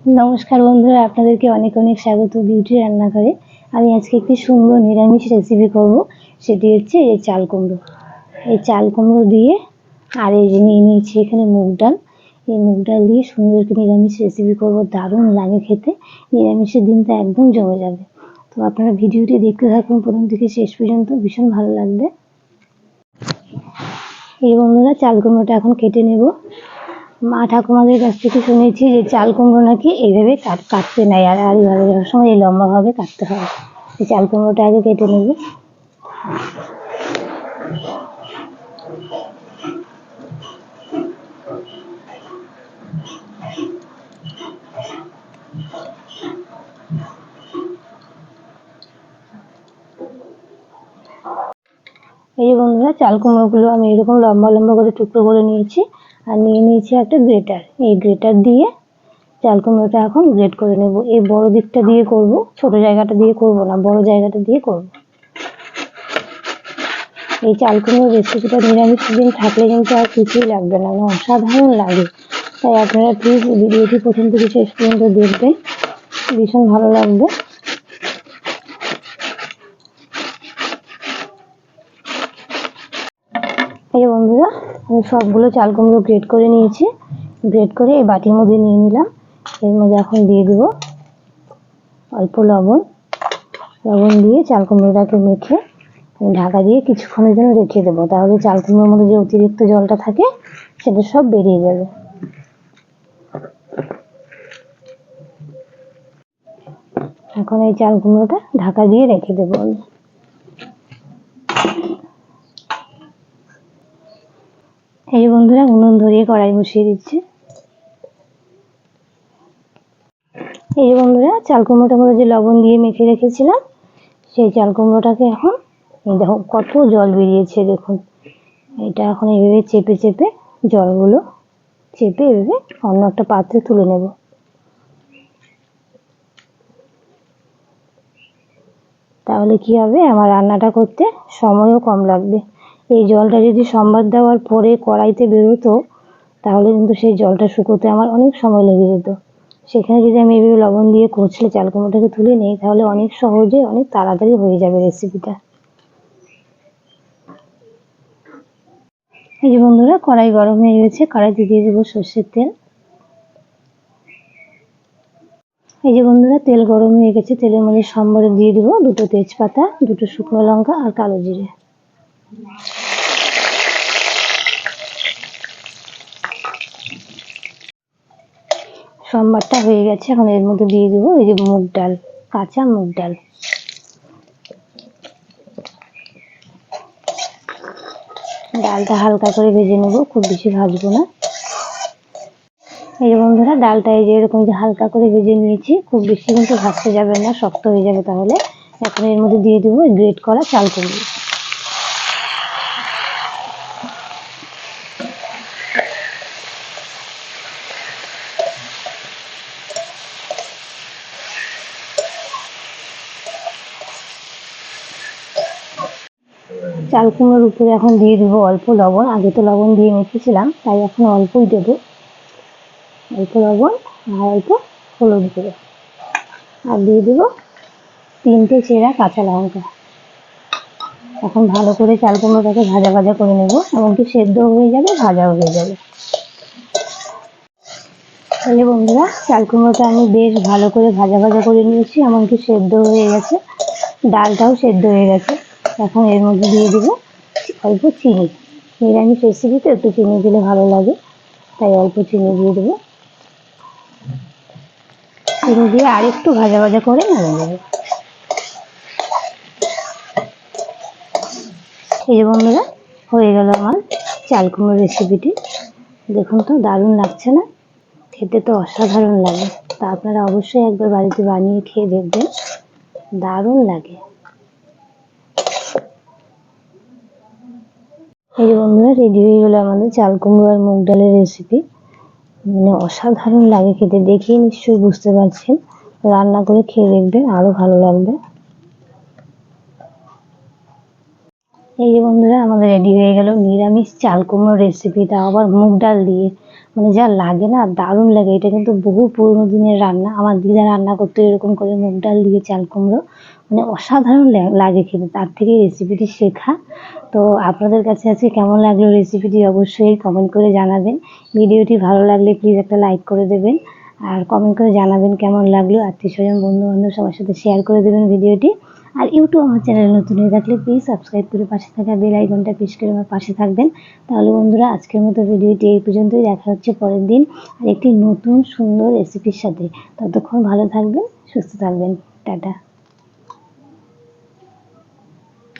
নমস্কার বন্ধুরা, আপনাদেরকে অনেক অনেক স্বাগত বিউটি রান্নাঘরে। আমি আজকে একটি সুন্দর নিরামিষ রেসিপি করব, সেটি হচ্ছে এই চাল কুমড়ো। এই চাল কুমড়ো দিয়ে আর এই নিয়ে নিয়েছি এখানে মুগ ডাল। এই মুগ ডাল দিয়ে সুন্দর একটি নিরামিষ রেসিপি করব, দারুণ লাগে খেতে। নিরামিষের দিনটা একদম জমে যাবে। তো আপনারা ভিডিওটি দেখতে থাকুন, প্রথম থেকে শেষ পর্যন্ত, ভীষণ ভালো লাগবে। এই বন্ধুরা, চাল কুমড়োটা এখন কেটে নেব। মা ঠাকুমাদের কাছ থেকে শুনেছি যে চাল কুমড়ো নাকি এইভাবে কাট কাটতে নেয় আর আর এইভাবে সবসময় এই লম্বাভাবে কাটতে হয়। এই চাল কুমড়োটা আগে কেটে নেব। এই যে বন্ধুরা, চাল কুমড়োগুলো আমি এরকম লম্বা লম্বা করে টুকরো করে নিয়েছি। আর নিয়ে নিয়েছি একটা গ্রেটার। এই গ্রেটার দিয়ে চাল কুমড়োটা এখন গ্রেট করে নেব। এই বড় দিকটা দিয়ে করব, ছোট জায়গাটা দিয়ে করব না, বড় জায়গাটা দিয়ে করব। এই চাল কুমড়োর রেসিপিটা নিরামিষ দিন থাকলে কিন্তু আর কিছুই লাগবে না মানে অসাধারণ লাগে। তাই আপনারা প্লিজ ভিডিওটি প্রথম থেকে শেষ পর্যন্ত দেখবেন, ভীষণ ভালো লাগবে। এই বন্ধুরা, আমি সবগুলো চাল কুমড়ো গ্রেট করে নিয়েছি। গ্রেট করে এই বাটির মধ্যে নিয়ে নিলাম। এর মধ্যে এখন দিয়ে দেবো অল্প লবণ। লবণ দিয়ে চাল কুমড়োটাকে মেখে ঢাকা দিয়ে কিছুক্ষণের জন্য রেখে দেবো। তাহলে চাল কুমড়োর মধ্যে যে অতিরিক্ত জলটা থাকে, সেটা সব বেরিয়ে যাবে। এখন এই চাল কুমড়োটা ঢাকা দিয়ে রেখে দেবো আমি। এই বন্ধুরা, উনুন ধরিয়ে কড়াই বসিয়ে দিচ্ছি। এই বন্ধুরা, চাল কুমড়োটা আমরা যে লবণ দিয়ে মেখে রেখেছিলাম, সেই চাল কুমড়োটাকে এখন, এই দেখো কত জল বেরিয়েছে, দেখুন। এটা এখন এইভাবে চেপে চেপে জলগুলো চেপে এভাবে অন্য একটা পাত্রে তুলে নেব। তাহলে কি হবে? আমার রান্নাটা করতে সময়ও কম লাগবে। এই জলটা যদি সম্বাদ দেওয়ার পরে কড়াইতে বেরোতো, তাহলে কিন্তু সেই জলটা শুকোতে আমার অনেক সময় লেগে যেত। সেখানে যদি আমি এভাবে লবণ দিয়ে কচলে চাল কুমড়োটাকে তুলে নিই, তাহলে অনেক সহজে, অনেক তাড়াতাড়ি হয়ে যাবে রেসিপিটা এই যে বন্ধুরা, কড়াই গরম হয়ে গেছে, কড়াইতে দিয়ে দেবো সর্ষের তেল। এই যে বন্ধুরা, তেল গরম হয়ে গেছে, তেলের মধ্যে সম্বরে দিয়ে দেবো দুটো তেজপাতা, দুটো শুকনো লঙ্কা আর কালো জিরে। সম্বারটা হয়ে গেছে, এখন এর মধ্যে দিয়ে দেবো। এই যে মুগ ডাল, কাঁচা মুগ ডাল। ডালটা হালকা করে ভেজে নেব, খুব বেশি ভাজবো না। এই যে বন্ধুরা, ডালটা এই যে এরকম যে হালকা করে ভেজে নিয়েছি, খুব বেশি কিন্তু ভাজতে যাবে না, শক্ত হয়ে যাবে তাহলে। এখন এর মধ্যে দিয়ে দেবো গ্রেট করা চাল কুমড়ো চাল কুমড়োর উপরে এখন দিয়ে দেবো অল্প লবণ। আগে তো লবণ দিয়ে মেখেছিলাম, তাই এখন অল্পই দেবো। অল্প লবণ আর অল্প হলুদ গুঁড়ো। আর দিয়ে দেবো তিনটে চেরা কাঁচা লঙ্কা। এখন ভালো করে চাল কুমড়োটাকে ভাজা ভাজা করে নেব, এমনকি সেদ্ধ হয়ে যাবে, ভাজাও হয়ে যাবে। তাহলে বন্ধুরা, চাল কুমড়োটা আমি বেশ ভালো করে ভাজা ভাজা করে নিয়েছি, এমনকি সেদ্ধ হয়ে গেছে। ডালটাও সেদ্ধ হয়ে গেছে। এখন এর মধ্যে দিয়ে দেবো অল্প চিনি। নিরামিষ রেসিপিতে একটু চিনি দিলে ভালো লাগে, তাই অল্প চিনি দিয়ে দেবো। চিনি দিয়ে আরেকটু ভাজা ভাজা করে নেমে দেবো এই যে বন্ধুরা, হয়ে গেল আমার চাল কুমড়ো রেসিপিটি দেখুন তো, দারুণ লাগছে না? খেতে তো অসাধারণ লাগে। তা আপনারা অবশ্যই একবার বাড়িতে বানিয়ে খেয়ে দেখবেন। দারুণ লাগে। এই যে বন্ধুরা রেডি হয়ে গেলো আমাদের চাল কুমড়ো আর মুগ ডালের রেসিপি মানে অসাধারণ লাগে খেতে, দেখেই নিশ্চয়ই বুঝতে পারছেন। রান্না করে খেয়ে দেখবেন আরও ভালো লাগবে। এই যে বন্ধুরা, আমাদের রেডি হয়ে গেল নিরামিষ চাল কুমড়ো রেসিপিটা আবার মুগ ডাল দিয়ে। মানে যা লাগে না, দারুণ লাগে। এটা কিন্তু বহু পুরোনো দিনের রান্না। আমার দিদা রান্না করতো এরকম করে মুগ ডাল দিয়ে চাল কুমড়ো। মানে অসাধারণ লাগে খেতে। তার থেকে রেসিপিটি শেখা। তো আপনাদের কাছে আজকে কেমন লাগল রেসিপিটি অবশ্যই কমেন্ট করে জানাবেন। ভিডিওটি ভালো লাগলে প্লিজ একটা লাইক করে দেবেন। আর কমেন্ট করে জানাবেন কেমন লাগল আত্মীয় স্বজন বন্ধু বান্ধব সবার সাথে শেয়ার করে দেবেন ভিডিওটি। আর ইউটিউব আমার চ্যানেল নতুন হয়ে থাকলে প্লিজ সাবস্ক্রাইব করে পাশে থাকা বেল আইকনটা প্রেস করে আমার পাশে থাকবেন। তাহলে বন্ধুরা, আজকের মতো ভিডিওটি এই পর্যন্তই। দেখা হচ্ছে পরের দিন আর একটি নতুন সুন্দর রেসিপির সাথে। ততক্ষণ ভালো থাকবেন, সুস্থ থাকবেন। টাটা।